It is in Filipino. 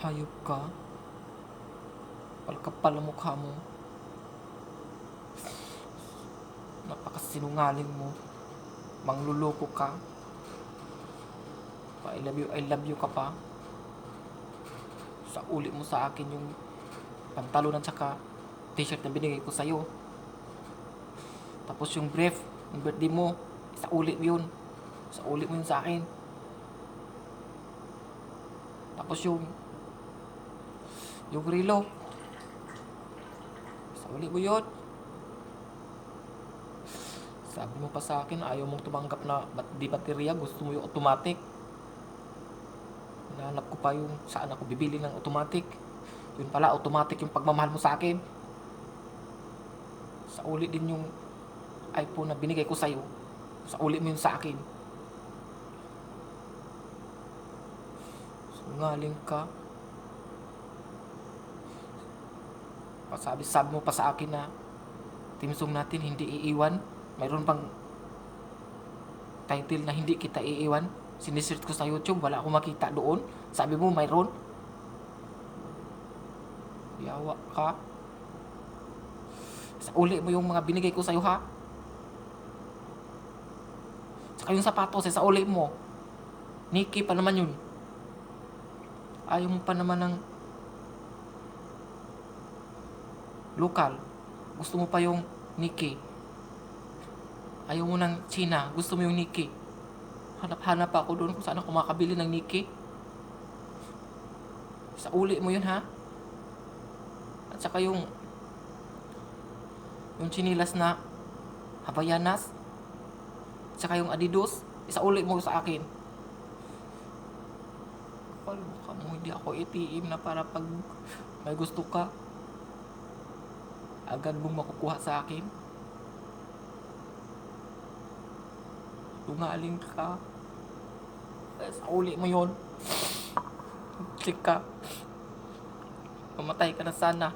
Hayop ka. Palkapal ang mukha mo. Napakasinungaling mo. Mangluloko ka. Pa, I love you, I love you ka pa. Sa uli mo sa akin yung pantalon at saka t-shirt na binigay ko sa'yo. Tapos yung brief, yung birthday mo, sa uli mo yun. Sa uli mo yun sa akin. Tapos yung yung relo. Sa uli mo yun. Sabi mo pa sa akin, ayaw mong tumanggap na bat di baterya, gusto mo yung automatic. Hinahanap ko pa yung saan ako bibili ng automatic. Yun pala, automatic yung pagmamahal mo sa akin. Sa uli din yung iPhone na binigay ko sa'yo. Sa uli mo yun sa akin. Sungaling ka. Pasabi-sabi mo pa sa akin na timsong natin hindi iiwan. Mayroon pang title na hindi kita iiwan. Sinesearch ko sa YouTube, wala akong makita doon. Sabi mo mayroon. Yawa ka. Sa uli mo yung mga binigay ko sa'yo ha. Saka yung sapatos eh, sa uli mo. Nike pa naman yun. Ayaw mo pa naman ng local. Gusto mo pa yung Nike. Ayaw mo ng China. Gusto mo yung Nike. Hanap-hanap ako doon kung saan ako makabili ng Nike. Sa uli mo yun ha. At saka yung yung chinilas na Havaianas. At saka yung Adidas. Isa uli mo sa akin. Kapal mukha mo, hindi ako ATM na para pag may gusto ka, agad mong makukuha sa akin. Lungaling ka. Eh, Sa uli mo yon. Click ka. Mamatay ka na sana.